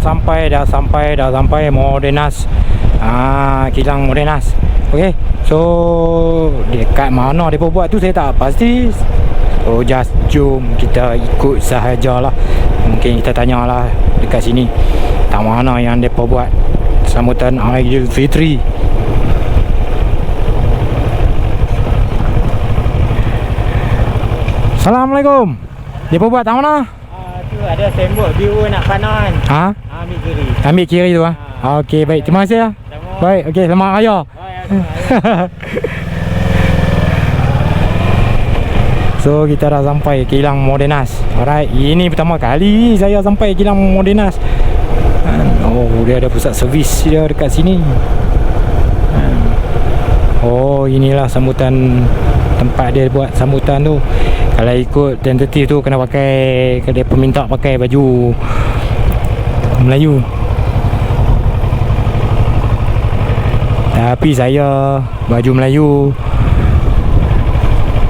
Sampai, dah sampai, dah sampai Modenas. Ah, kilang Modenas. Okay, so dekat mana dia buat tu saya tak pasti. So just jom kita ikut sahajalah. Mungkin kita tanyalah dekat sini. Tak mana yang dia buat sambutan Aidilfitri. Assalamualaikum. Dia buat tak mana? Ah, tu ada sembol biru nak panon. Ha? Ah, ambil kiri. Ambil kiri tu ah. Okey, baik. Terima kasih ah. Baik, okey, selamat raya. Baik, so kita dah sampai kilang Modenas. Alright, ini pertama kali saya sampai kilang Modenas. And, oh, dia ada pusat servis dia dekat sini. Oh, inilah sambutan tempat dia buat sambutan tu. Kalau ikut tentatif tu kena pakai dia peminta pakai baju Melayu. Tapi saya baju Melayu.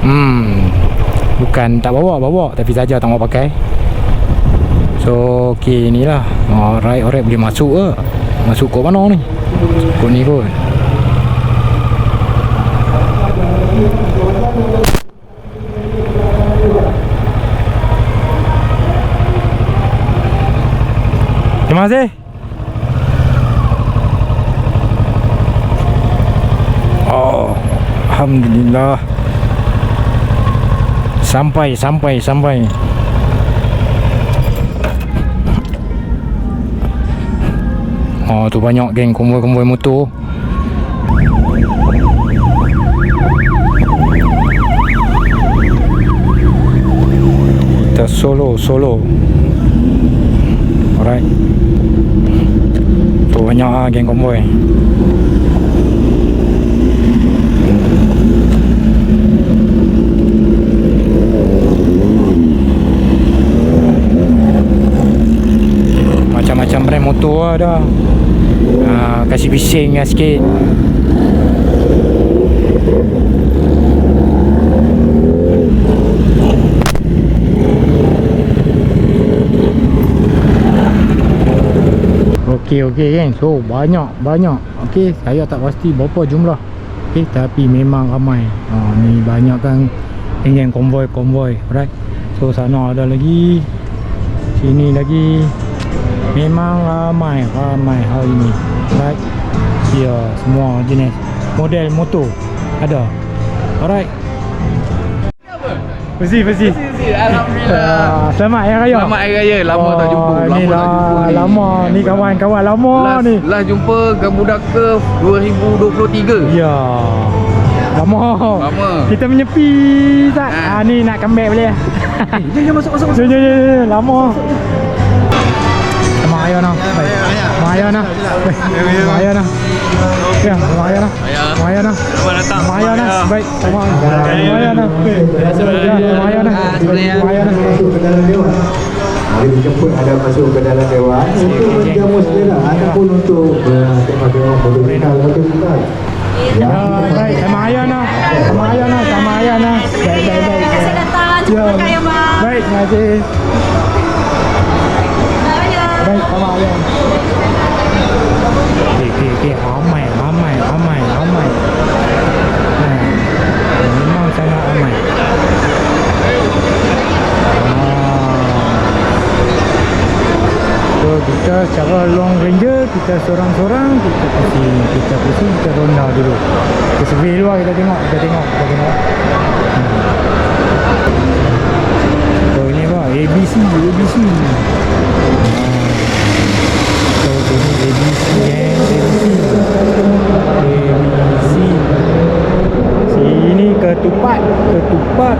Hmm Bukan tak bawa bawa Tapi saja tak mau pakai. So okay inilah. Alright alright boleh masuk ke? Masuk ke mana ni? Kot ni kot Terima kasih. Oh, Alhamdulillah. Sampai, sampai, sampai. Oh, tu banyak geng konvoi-konvoi motor. Kita solo, solo Alright. Tu banyak ah geng konvoi Macam-macam brand motor lah dah. Ha, Kasih bising lah sikit Okey okey kan? So banyak banyak. Okey saya tak pasti berapa jumlah. Okey tapi memang ramai. Ha, Ni banyak kan Ingin konvoi konvoi Alright? So sana ada lagi. Sini lagi. Memang ramai ramai hari ni Alright? Ya semua jenis Model motor Ada Alright? Bersih bersih Alhamdulillah. Ah, Selamat Hari Raya Selamat Hari Raya. Lama tak jumpa. Oh, Lama ni tak lah, jumpa ni. Lama ni kawan-kawan lama Last, ni last jumpa Gamuda Curve 2023. Ya Lama Lama. Kita menyepi tak? Ha. Ah. ni nak comeback boleh Jom jom masuk masuk Jom jom jom jom. Lama Sama ayah nak Baik. Sama ayah nak Baik. Sama ayah nak Ya, sama ayah nak Sama ayah nak Selamat datang. Sama ayah nak Baik, sama sama ayah nak Ya, Sama ayah nak Sama ayah nak Mari dijemput ada masuk ke dalam dewan untuk menjamu selera ataupun untuk bertengok-tengok berbincang berbincang. Ya, baik. Sama ayah nak Sama ayah nak Sama ayah nak Baik, baik, baik Terima kasih datang. Ya. Jumpa kaya bang. Baik, terima kasih Saya. Baik, sama ayah Okey, okey, okey Ramai, ramai, ramai, ramai ha. Memang sangat ramai So kita secara long ranger Kita seorang-seorang Kita pusing Kita pusing Kita ronda dulu. Kita survey luar kita tengok Kita tengok Kita tengok. Hmm. So ini apa? ABC ABC Ah. So ini ABC ABC Sini ketupat Ketupat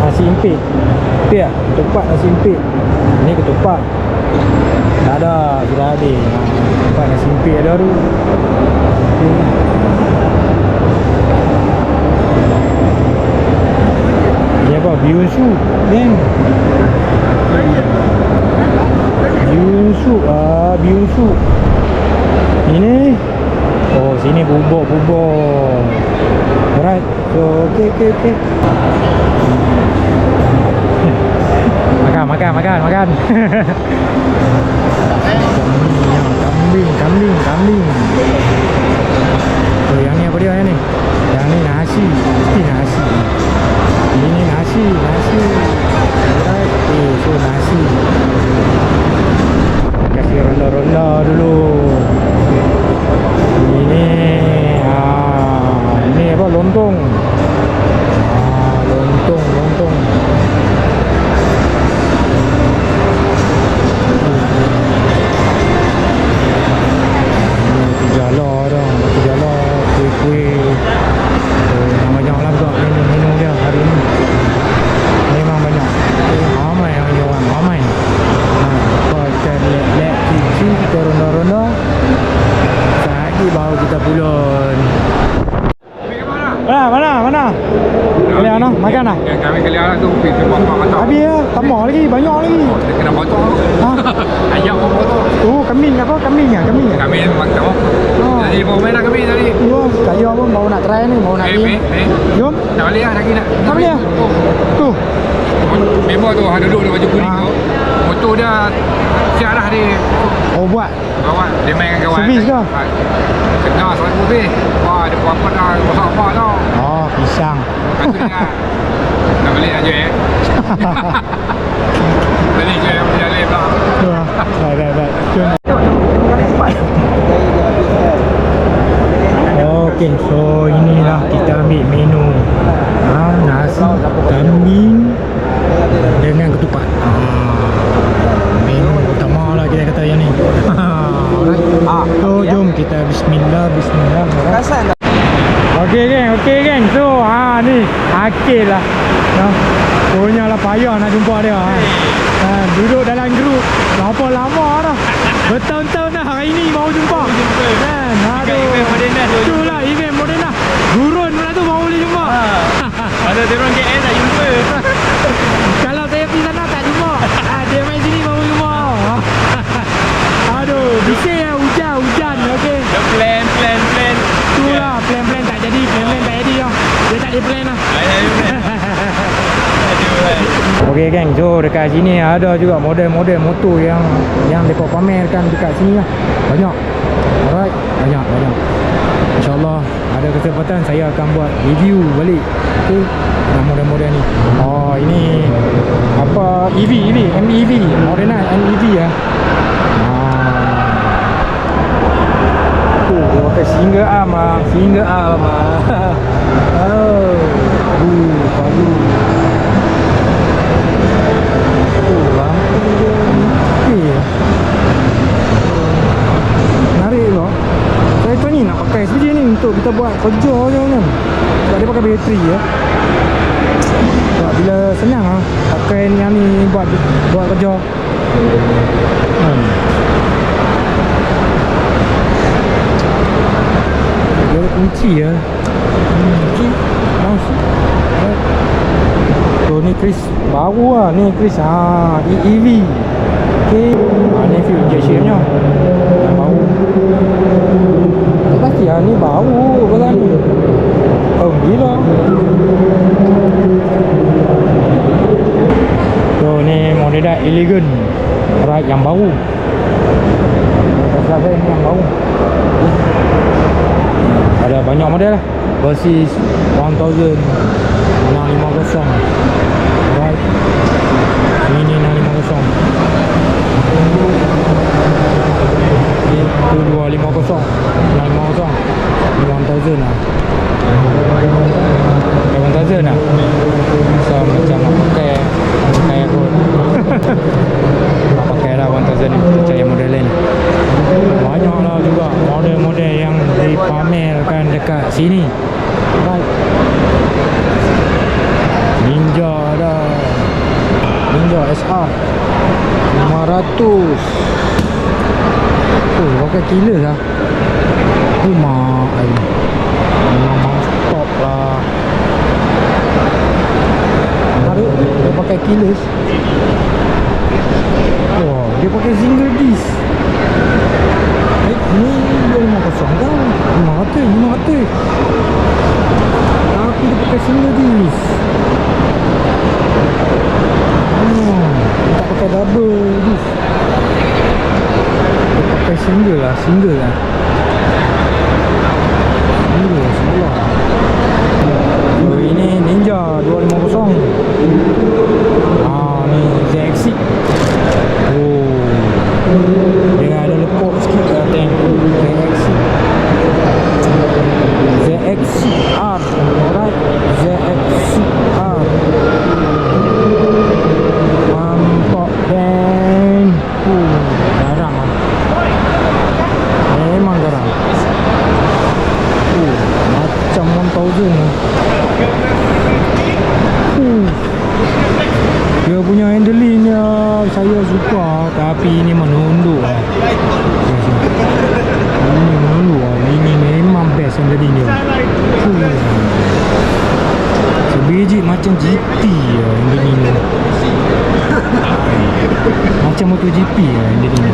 Nasi impit Betul tak? Ketupat nasi impit Ini ketupat Tak ada Sudah habis ha, Ketupat nasi impit ada tu okay. Ini apa? Biusu Kan? Biusu Ah, biusu Ini Oh, sini bubur-bubur Alright So, okay, okay, okay Makan, makan, makan, makan. kambing, kambing, kambing. Oh, yang ni apa dia yang ni? Yang ni nasi. Mesti nasi. Ini nasi, nasi. Alright. Okay, so nasi. Kasih ronda-ronda dulu. Ini ah, ini apa lontong. Ah, lontong, lontong. Ini tu di baju kuning tu. Motor dia siap dah dia Oh, buat. kawan. Dia main dengan kawan. Servis ke? Ah, Kena selalu lebih. Wah, dia buat apa dah. Masak apa tau. Oh, pisang. Tu dengar. Tak balik aja eh. Balik je yang berjalan pula. Tu lah. Baik, baik, baik. Jom. Okey, so inilah kita ambil menu ha, nasi kambing dengan ketupat. Ha, menu utama lah kita kata yang ni. Alright. So jom kita bismillah, bismillah. Alright. Okey geng, okey geng. So ha ni akil lah. No. Punya lah payah nak jumpa dia. Ha. Ha, duduk dalam grup Lama lama dah Bertahun-tahun dah hari ni baru jumpa Kan Aduh event Moderna tu. Itulah event Moderna Gurun pula tu baru boleh jumpa Ada dia orang KL tak jumpa. Kalau saya pergi sana tak jumpa ha, Dia main sini baru jumpa Aduh Bising lah hujan Hujan okey Dia plan, plan, plan. Itulah plan-plan tak jadi Plan-plan tak jadi lah Dia tak ada plan lah plan. Okey geng, so dekat sini ada juga model-model motor yang yang depa pamerkan dekat sini lah. Banyak. Alright, banyak banyak. InsyaAllah ada kesempatan saya akan buat review balik. Okey, dengan model-model ni. Oh, ini apa EV EV MEV Moderna MEV ya. Ah. Oh, dia pakai single arm ah, arm ah. oh. Uh, bagus. Oh, ya. Untuk kita buat kerja je kan. Sebab dia pakai bateri ya. Sebab bila senang ah pakai yang ni buat buat kerja. Hmm. Dia ada kunci ya. Kunci. Mouse. Right. So ni Chris. Baru lah ni Chris. Ha EEV Okay ha, ni fuel injection nya. Yang baru. Pasti lah ni baru pasal ni. Oh gila. So ni model dah elegant. Right yang baru. Pasal ni yang baru ada banyak model lah. Versus 1000 650 right. Ini 650 ini tu 250 650 1000 lah. Eh, 1000 lah. So macam nak pakai pakai kot nak pakai lah 1000 ni percaya model lain. Banyak lah juga model-model yang dipamerkan dekat sini. Ninja ada. Ninja SR 500 Oh pakai killer lah. Oh mak ai. Memang mantap lah. Dia pakai killers Wah dia pakai single disc. Eh, ni dia lima kosong tau Lima kata, lima kata Tapi dia pakai single disc. Hmm, dia tak pakai double disc. Dia pakai single lah, single lah. Ini lah. Ninja 250 Ah ni macam GT lah handling dia macam MotoGP lah yang jadi ni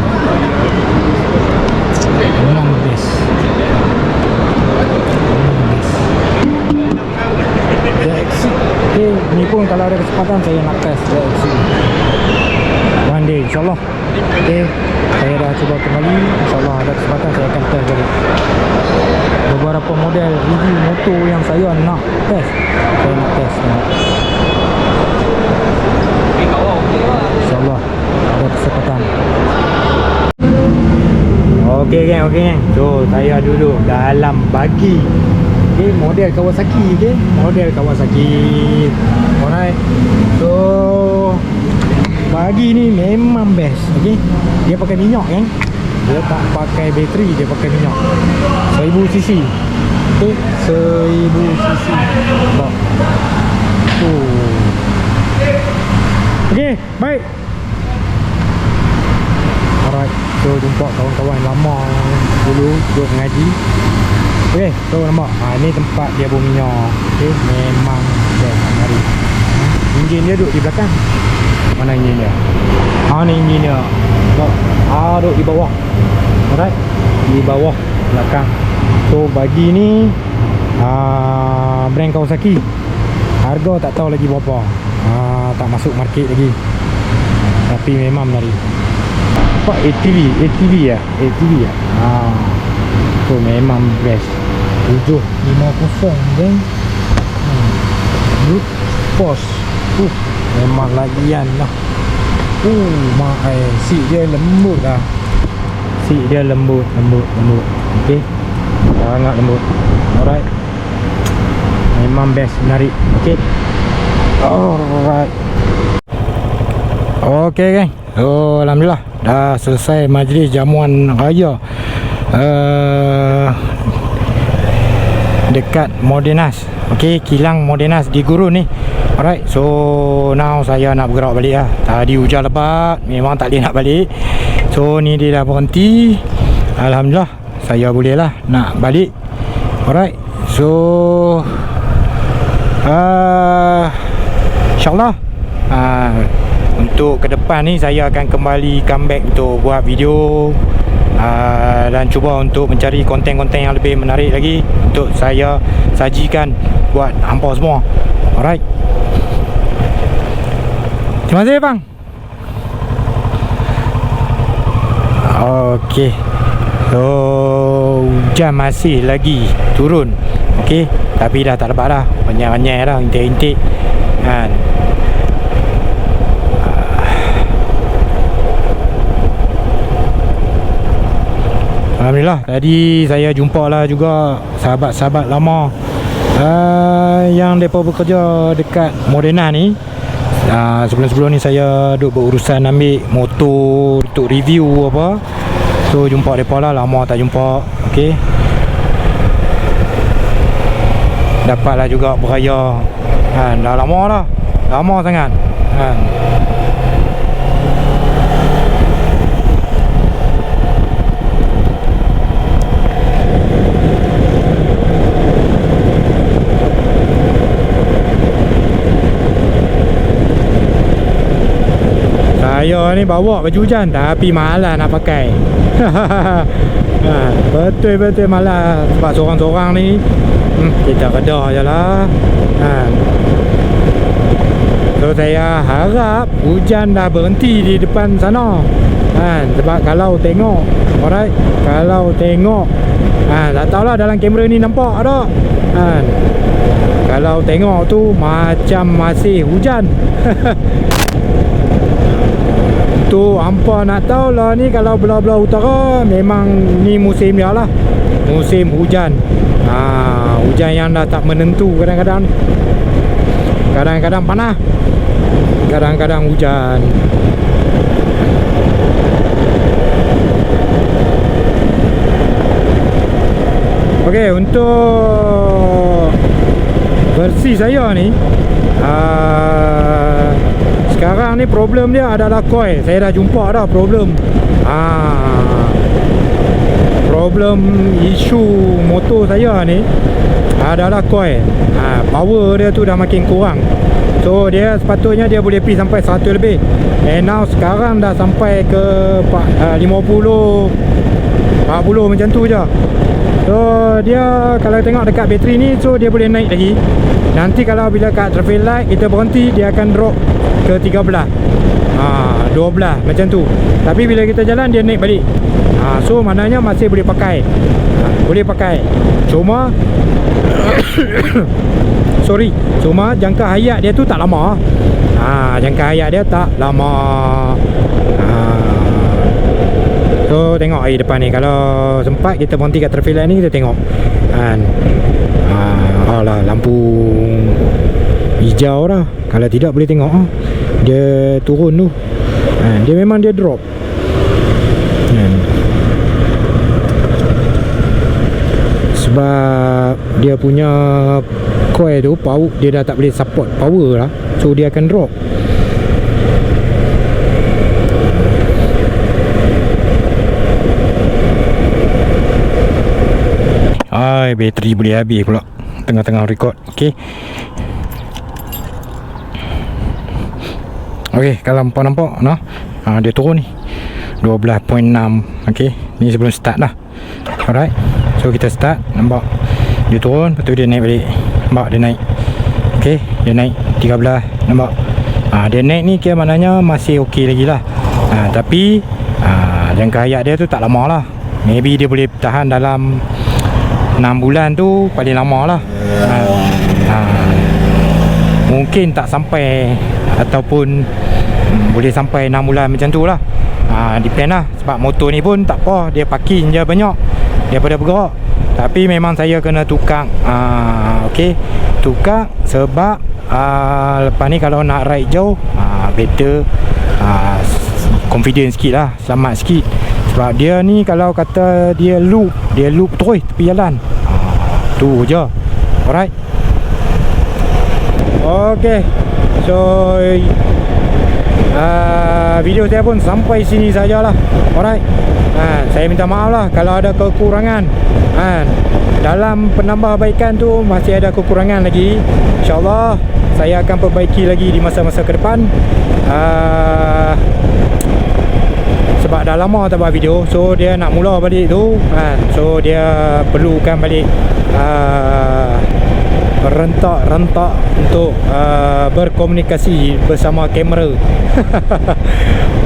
Memang best Memang ZXC Okay ni pun kalau ada kesempatan saya nak test ZXC One day insyaAllah. Okay Saya dah cuba kembali. InsyaAllah ada kesempatan saya akan test balik. Beberapa model review motor yang saya nak test. Saya nak test tengok InsyaAllah ada kesempatan. Okey geng, okey geng. So saya duduk dalam bagi. Okay, model Kawasaki okay? Model Kawasaki. Alright. So Bagi ni memang best Okay Dia pakai minyak kan Dia tak pakai bateri Dia pakai minyak 1000cc Okay 1000cc Nampak Oh Okay, baik. Alright, so jumpa kawan-kawan lama dulu duduk mengaji. Okay, so nampak. Ha, ni tempat dia bom minyak. Okay, memang best. Mari. Hmm, Enjin dia duduk di belakang. Mana? Ha, ni enjin dia. Nampak? Ha, duduk di bawah. Alright, di bawah belakang. So, bagi ni uh, brand Kawasaki. Harga tak tahu lagi berapa. Ah, tak masuk market lagi. Tapi memang menarik. Apa ATV? ATV ya? ATV ya? Ah. So memang best. 750 geng. Hmm. Brute force. Uh, memang lagian lah. Uh, mak eh, seat dia lembut lah. Seat dia lembut, lembut, lembut. Okey. Sangat lembut. Alright. Memang best menarik. Okey. Alright. Okey geng. Oh, alhamdulillah dah selesai majlis jamuan raya. Uh, dekat Modenas. Okey, kilang Modenas di Gurun ni. Alright. So now saya nak bergerak balik lah. Tadi hujan lebat, memang tak boleh nak balik. So ni dia dah berhenti. Alhamdulillah saya boleh lah nak balik. Alright. So uh, InsyaAllah uh, Untuk ke depan ni Saya akan kembali Comeback untuk buat video uh, Dan cuba untuk mencari Konten-konten yang lebih menarik lagi Untuk saya Sajikan Buat hampa semua. Alright. Terima kasih bang. Okay So Hujan masih lagi Turun. Okay Tapi dah tak lebat dah. Banyak-banyak dah Intik-intik Kan Alhamdulillah. Tadi saya jumpa lah juga Sahabat-sahabat lama uh, Yang mereka bekerja dekat Modena ni. Uh, Sebelum-sebelum ni saya duduk berurusan ambil motor Untuk review apa. So jumpa mereka lah. Lama tak jumpa. Okay Dapatlah juga beraya. Kan, Dah lama dah Lama sangat. Kan. Saya ni bawa baju hujan. Tapi malas nak pakai. Ha, Betul-betul malas Sebab seorang-seorang ni hmm, Kita redah je lah. Ha. So saya harap hujan dah berhenti di depan sana. Kan sebab kalau tengok alright kalau tengok ha, tak tahulah dalam kamera ni nampak tak? Kan kalau tengok tu macam masih hujan tu hampa nak tahu lah ni kalau belah-belah utara memang ni musim dia lah. Musim hujan. Ha, hujan yang dah tak menentu kadang-kadang. Kadang-kadang panas. Kadang-kadang hujan. Okey untuk versi saya ni uh, sekarang ni problem dia adalah coil. Saya dah jumpa dah problem. Ah problem isu motor saya ni adalah coil. Ha, power dia tu dah makin kurang. So dia sepatutnya dia boleh pergi sampai 100 lebih. And now sekarang dah sampai ke uh, 50 40 macam tu je. So dia kalau tengok dekat bateri ni so dia boleh naik lagi. Nanti kalau bila kat traffic light kita berhenti dia akan drop ke 13. Ha 12 macam tu. Tapi bila kita jalan dia naik balik. Ha so maknanya masih boleh pakai. Ha, boleh pakai. Cuma sorry, cuma jangka hayat dia tu tak lama. Ha jangka hayat dia tak lama. Ha So tengok air depan ni Kalau sempat kita berhenti kat traffic light ni Kita tengok Kan ha, Alah lampu Hijau dah Kalau tidak boleh tengok ha. Dia turun tu. Ha, Dia memang dia drop. Kan. Sebab Dia punya Coil tu power, Dia dah tak boleh support power lah. So dia akan drop. Hai, bateri boleh habis pula. Tengah-tengah record. Okay Okay, kalau nampak nampak no? ha, Dia turun ni. 12.6 Okay, ni sebelum start lah Alright So kita start, nampak. Dia turun, lepas tu dia naik balik. Nampak dia naik. Okay, dia naik 13 Nampak. Ha, Dia naik ni kira maknanya masih okey lagi lah. Ha, Tapi ha, Jangka hayat dia tu tak lama lah. Maybe dia boleh tahan dalam 6 bulan tu paling lama lah. Ha, ha, Mungkin tak sampai Ataupun Boleh sampai 6 bulan macam tu lah. Ha, Depend lah. Sebab motor ni pun tak apa Dia parking je banyak Daripada bergerak. Tapi memang saya kena tukar ha, Okay Tukar Sebab ha, Lepas ni kalau nak ride jauh ha, Better ha, Confident sikit lah. Selamat sikit. Sebab dia ni kalau kata dia loop Dia loop terus tepi jalan. Ha, Tu je. Alright. Okay So uh, Video saya pun sampai sini sajalah. Alright. Ha, Saya minta maaf lah Kalau ada kekurangan. Ha, Dalam penambahbaikan tu Masih ada kekurangan lagi. InsyaAllah Saya akan perbaiki lagi Di masa-masa ke depan. Uh, sebab dah lama tak buat video so dia nak mula balik tu. Kan so dia perlukan balik. Uh, rentak-rentak untuk uh, berkomunikasi bersama kamera.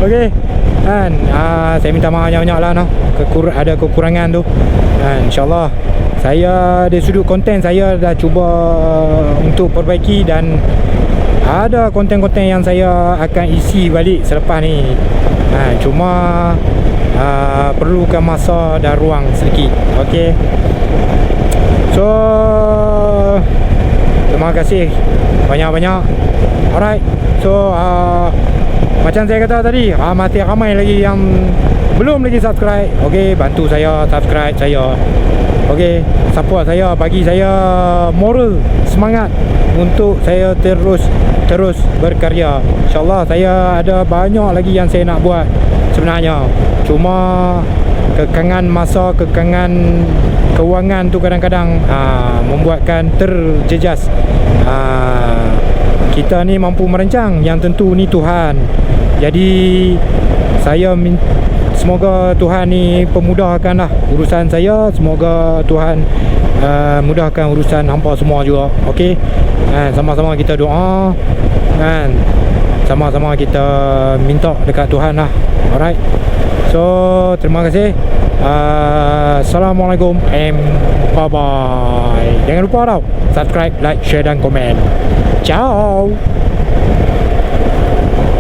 Ok kan? Uh, saya minta maaf banyak-banyak lah no? Kekur ada kekurangan tu. Kan insyaAllah. Saya dari sudut konten saya dah cuba untuk perbaiki dan ada konten-konten yang saya akan isi balik selepas ni. Ha, Cuma uh, Perlukan masa dan ruang sedikit. Okay So Terima kasih. Banyak-banyak. Alright. So uh, Macam saya kata tadi uh, Masih ramai lagi yang Belum lagi subscribe. Okay Bantu saya subscribe saya. Okay Support saya Bagi saya Moral Semangat Untuk saya terus terus berkarya. InsyaAllah saya ada banyak lagi yang saya nak buat sebenarnya. Cuma kekangan masa kekangan kewangan tu kadang-kadang aa, membuatkan terjejas. Aa, kita ni mampu merancang yang tentu ni Tuhan. Jadi saya min semoga Tuhan ni pemudahkanlah urusan saya. Semoga Tuhan uh, mudahkan urusan hampa semua juga. Okey? Sama-sama kita doa. Kan sama-sama kita minta dekat Tuhan lah. Alright so terima kasih. Uh, Assalamualaikum and bye bye jangan lupa tau subscribe like share dan komen. Ciao